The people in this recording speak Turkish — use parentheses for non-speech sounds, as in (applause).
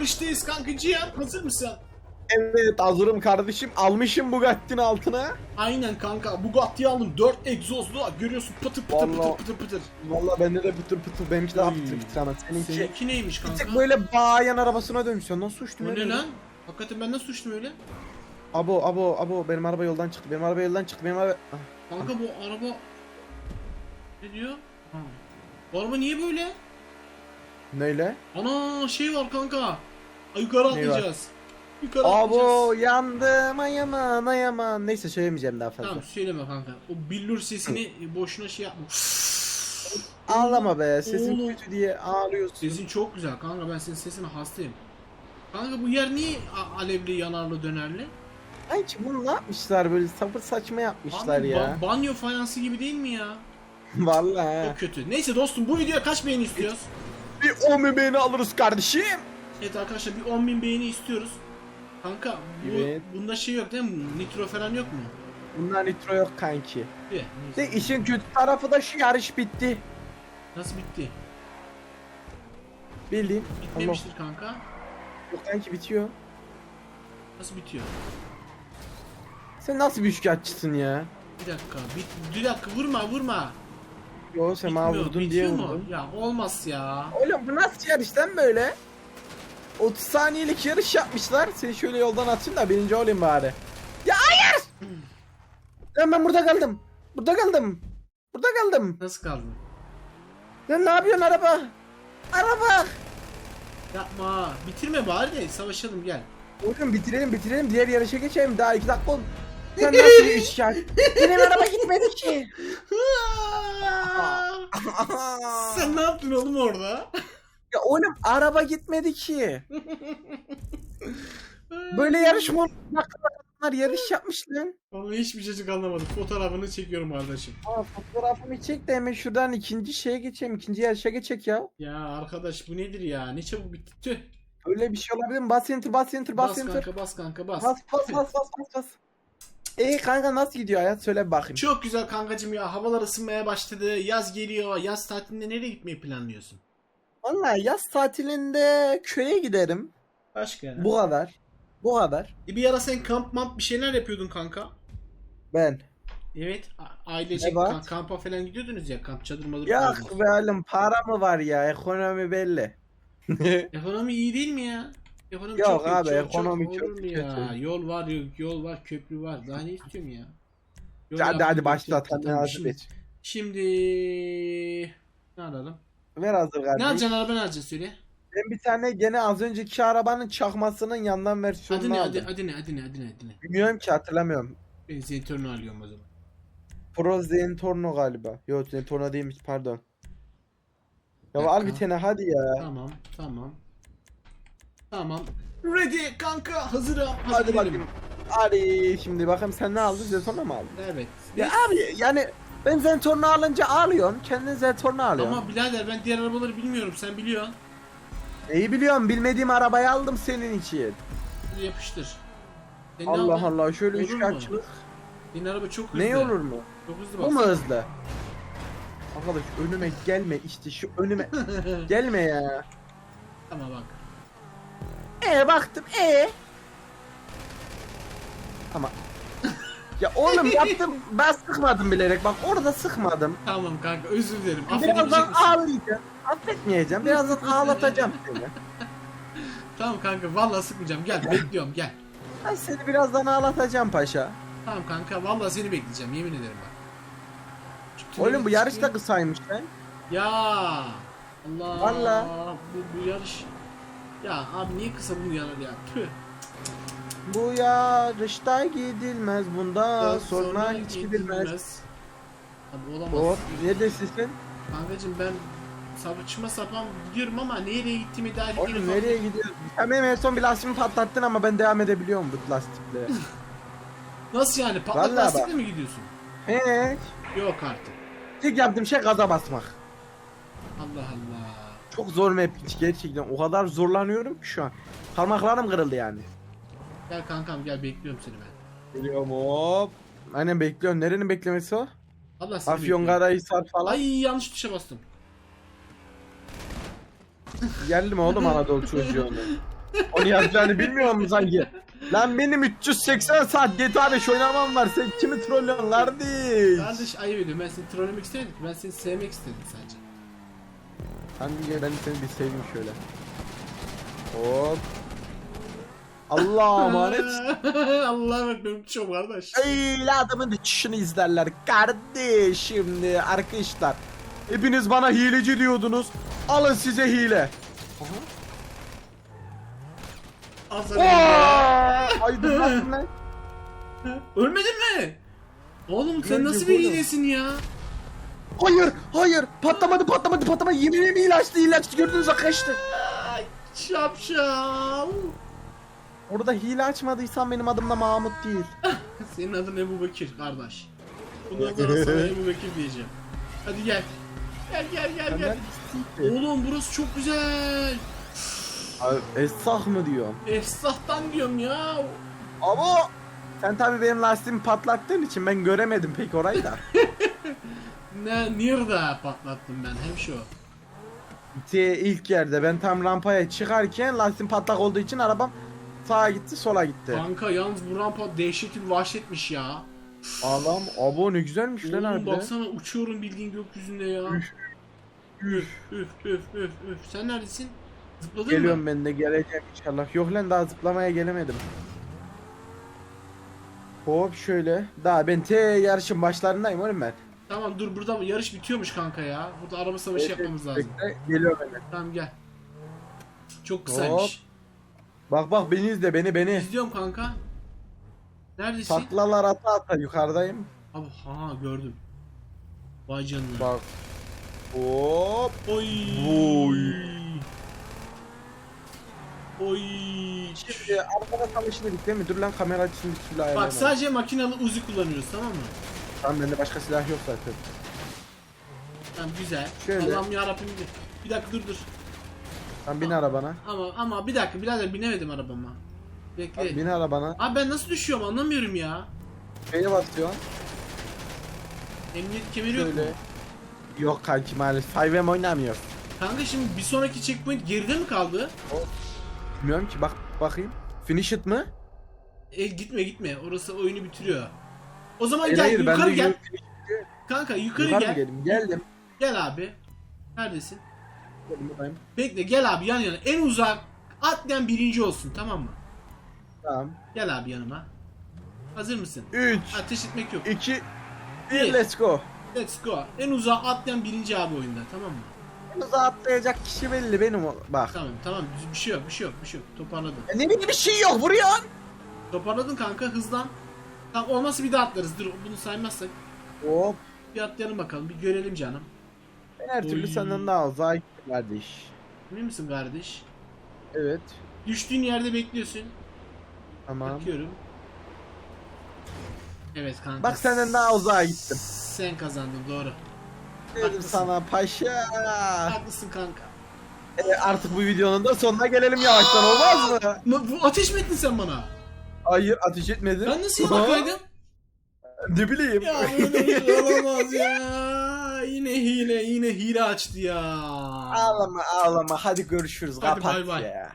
yarıştayız kankacığım. Hazır mısın? Evet hazırım kardeşim. Almışım Bugatti'nin altına. Aynen kanka. Bugatti'yi aldım. 4 egzozlu. Görüyorsun pıtır pıtır Vallahi- pıtır pıtır pıtır. Valla bende de pıtır pıtır. Benimki daha Oy. pıtır pıtır ama seninki. Seninki neymiş Bir kanka? tık böyle bayan arabasına dönmüşsün. Nasıl uçtun öyle? ne lan? Hakikaten ben nasıl uçtum öyle? Abo abo abo benim araba yoldan çıktı. Benim araba yoldan çıktı. Benim araba... Ah, Kanka bu araba... Ne diyor? Bu araba niye böyle? Neyle? Ana şey var kanka. Yukarı atlayacağız. Yukarı Abo atlayacağız. yandım ayaman ayaman. Neyse söylemeyeceğim daha fazla. Tamam söyleme kanka. O billur sesini boşuna şey yapma. Ağlama be sesin Oğlum. kötü diye ağlıyorsun. Sesin çok güzel kanka ben senin sesine hastayım. Kanka bu yer niye a- alevli yanarlı dönerli? Sanki bunu ne yapmışlar böyle sapır saçma yapmışlar Abi, ya. ba- banyo fayansı gibi değil mi ya? (laughs) Vallahi. Çok kötü. Neyse dostum bu videoya kaç beğeni istiyoruz? Bir 10 bebeğini alırız kardeşim. Evet arkadaşlar bir 10.000 beğeni istiyoruz. Kanka bu, Evet. bunda şey yok değil mi? Nitro falan yok mu? Bundan nitro yok kanki. Bir, De işin kötü tarafı da şu yarış bitti. Nasıl bitti? Bildiğin. Bitmemiştir kanka. Yok kanki bitiyor. Nasıl bitiyor? Sen nasıl bir üçkağıtçısın ya? Bir dakika. Bir, bir dakika vurma vurma. Yo sen bana Bitmiyor, vurdun diye bitiyor mu? vurdun. Ya olmaz ya. Oğlum bu nasıl yarış lan böyle? 30 saniyelik yarış yapmışlar. Seni şöyle yoldan atayım da birinci olayım bari. Ya hayır! Lan ben burada kaldım. Burada kaldım. Burada kaldım. Nasıl kaldın? Lan ne yapıyorsun araba? Araba! Yapma. Bitirme bari de savaşalım gel. Oğlum bitirelim bitirelim diğer yarışa geçelim daha 2 dakika oldu. (laughs) Sen nasıl bir üçkağıt? Benim araba gitmedi ki. (laughs) Sen ne yaptın oğlum orada? Ya oğlum araba gitmedi ki. Böyle yarış mı olur? Bak, Bunlar yarış yapmış lan. Vallahi hiçbir çocuk anlamadım. Fotoğrafını çekiyorum kardeşim. Aa, fotoğrafımı çek de hemen şuradan ikinci şeye geçelim. ikinci yarışa geçecek ya. Ya arkadaş bu nedir ya? Ne çabuk bitti. Tüh. Öyle bir şey olabilir mi? Bas enter bas enter bas, Bas enter. kanka bas kanka bas. Bas bas bas bas bas bas. Eee kanka nasıl gidiyor hayat söyle bakayım. Çok güzel kankacım ya. Havalar ısınmaya başladı. Yaz geliyor. Yaz tatilinde nereye gitmeyi planlıyorsun? Vallahi yaz tatilinde köye giderim. Başka. Bu kadar. Bu kadar. E bir ara sen kamp mamp bir şeyler yapıyordun kanka. Ben. Evet. a- Ailecek Evet. kamp- kampa falan gidiyordunuz ya. Kamp çadır madır Ya kuruyordunuz. be oğlum para mı var ya ekonomi belli. (laughs) Ekonomi iyi değil mi ya? Ekonomi Yok çok iyi, abi, çok, ekonomi çok, olur mu ya? kötü. Yol var yok, yol var, köprü var. Daha ne istiyorum ya? Yol hadi yaptım, hadi başla yaptım, hadi tamam. hazır Şimdi, et. şimdi ne alalım? Ver hazır Ne kardeşim. alacaksın araba ne alacaksın söyle. Ben bir tane gene az önceki arabanın çakmasının yandan Adı versiyonunu ne, aldım. adı, adı ne, adı ne, adı ne, adı ne? Bilmiyorum ki hatırlamıyorum. Ben Zentorno alıyorum o zaman. Pro Zentorno galiba. Yok Zentorno değilmiş pardon. Ya Bir al dakika. bir tane hadi ya. Tamam, tamam. Tamam. Ready kanka, hazırım. Hadi Hadi bakayım. Hadi şimdi bakayım sen ne aldın? Zentorno mu aldın? Evet. Ya abi yani ben Zentorno alınca ağlıyorum. Kendin Zentorno alıyorsun. Ama birader ben diğer arabaları bilmiyorum, sen biliyorsun. İyi biliyorum bilmediğim arabayı aldım senin için. Hadi yapıştır. Senin Allah araba- Allah şöyle Olur üç mu? kaçlık. Senin araba çok hızlı. Ne olur mu? Çok hızlı Bu bak. mu hızlı? Arkadaş önüme gelme işte şu önüme (laughs) gelme ya. Ama bak. E baktım e. Ama ya oğlum yaptım ben sıkmadım bilerek bak orada sıkmadım. Tamam kanka özür dilerim. Birazdan misin? ağlayacağım. Affetmeyeceğim. Birazdan ağlatacağım seni. Tamam kanka vallahi sıkmayacağım. Gel bekliyorum gel. Ben seni birazdan ağlatacağım paşa. Tamam kanka vallahi seni bekleyeceğim yemin ederim bak. Şu Oğlum bu yarış da kısaymış lan. Ya Allah. Vallahi. Bu, bu yarış. Ya abi niye kısa bu yarış ya? Tüh. Bu yarışta gidilmez bundan sonra hiç gidilmez. Abi olamaz. Hop neredesin? Kankacım ben saçma sapan gidiyorum ama nereye gittiğimi dair Oğlum nereye gidiyorsun? Sen benim en son bir lastiğimi patlattın ama ben devam edebiliyorum bu lastikle. (laughs) Nasıl yani? Patlak Vallahi lastikle bak. mi gidiyorsun? He. Yok artık. Tek yaptığım şey gaza basmak. Allah Allah. Çok zor map gerçekten. O kadar zorlanıyorum ki şu an. Parmaklarım kırıldı yani. Gel kankam gel bekliyorum seni ben. Geliyorum hop. Aynen bekliyorum. Nerenin beklemesi o? Allah seni bekliyorum. Karahisar falan. Ay yanlış tuşa bastım. Geldim oğlum Anadolu (laughs) çocuğunu. Onu yazacağını bilmiyor musun sanki? Lan benim 380 saat GTA 5 oynamam var. Sen kimi trollüyorsun kardeş? Kardeş ayıp ediyorum. Ben seni trollemek istemedim ki. Ben seni sevmek istedim sadece. Sen gel ben seni bir seveyim şöyle. Hop. (laughs) Allah'a emanet. Allah'a bak benim çok kardeş. Öyle adamın düşüşünü izlerler kardeş şimdi arkadaşlar. Hepiniz bana hileci diyordunuz. Alın size hile. Al sana. Aydınlattın lan. (laughs) Ölmedin mi? Oğlum sen Önce nasıl bir hilesin ya? Hayır, hayır. Patlamadı, patlamadı, patlamadı. Yemin ederim ilaçtı, ilaçtı. Gördünüz mü kaçtı. Şapşal. Orada hile açmadıysan benim adım da Mahmut değil. (laughs) Senin adın Ebu Bekir kardeş. Bundan sonra sana (laughs) Ebu Bekir diyeceğim. Hadi gel. Gel gel gel gel. Oğlum burası çok güzel. Abi, Esah mı diyor? Efsahtan diyorum ya. Ama sen tabii benim lastiğimi patlattığın için ben göremedim pek orayı da. (laughs) Ne nerede patlattım ben hem şu. T ilk yerde ben tam rampaya çıkarken lastiğim patlak olduğu için arabam sağa gitti sola gitti. Kanka yalnız bu rampa dehşetli bir vahşetmiş ya. Ağlam abo ne güzelmiş lan Oğlum harbiden. baksana uçuyorum bildiğin gökyüzünde ya. Üf üf üf üf üf üf. Sen neredesin? Zıpladın Geliyorum mı? ben de geleceğim inşallah. Yok lan daha zıplamaya gelemedim. Hop şöyle. Daha ben T yarışın başlarındayım oğlum ben. Tamam dur burada yarış bitiyormuş kanka ya. Burada araba savaşı yapmamız lazım. Bekle, Geliyorum ben. Tamam gel. Çok kısaymış. Bak bak beni izle beni beni. İzliyorum kanka. Neredesin? Taklalar ata ata yukarıdayım. Abi ha gördüm. Vay canına. Bak. Hop. Oy. Oy. Oy. Şimdi arkada savaşını bitti mi? Dur lan kamera açısını bir türlü Bak sadece makinalı uzi kullanıyoruz tamam mı? Tamam bende başka silah yok zaten. Tamam güzel. Şöyle. Allah'ım yarabbim. Bir dakika dur dur. Tamam bin arabana. Ama ama bir dakika birader binemedim arabama. Bekle. Abi, bin arabana. Abi ben nasıl düşüyorum anlamıyorum ya. Şeye basıyorsun. Emniyet kemeri yok mu? Şöyle. Yok kanki maalesef. 5M oynamıyor. Kanka şimdi bir sonraki checkpoint geride mi kaldı? Bilmiyorum ki bak bakayım. Finish it mı? E gitme gitme. Orası oyunu bitiriyor. O zaman Hayır gel yukarı gel. Kanka yukarı, Yukarı gel. mı geldim? Geldim. Gel abi. Neredesin? Buradayım. Bekle gel abi yan yana. En uzak atlayan birinci olsun tamam mı? Tamam. Gel abi yanıma. Hazır mısın? 3, Ateş etmek yok. 2, Bir. 1 let's go. Let's go. En uzağa atlayan birinci abi oyunda tamam mı? Uzağa atlayacak kişi belli benim o. Bak. Tamam tamam bir şey yok bir şey yok bir şey yok. Toparladın. E, ne bileyim bir şey yok vuruyor. Toparladın kanka hızlan. Tamam olmazsa bir daha atlarız. Dur bunu saymazsak. Hop. Bir atlayalım bakalım. Bir görelim canım. Ben her türlü Oy. senden daha uzağa kardeş. Emin misin kardeş? Evet. Düştüğün yerde bekliyorsun. Tamam. Bakıyorum. Evet kanka. Bak senden daha uzağa gittim. Sen kazandın doğru. Dedim Haklısın. sana paşa. Haklısın kanka. E, artık bu videonun da sonuna gelelim yavaştan olmaz mı? Ma- Bu ateş mi ettin sen bana? Hayır ateş etmedim. Ben nasıl yanakaydım? ne bileyim. ya bir şey olamaz ya. Yine hile yine hile açtı ya. Ağlama ağlama hadi görüşürüz Hadi kapat bay bay. ya.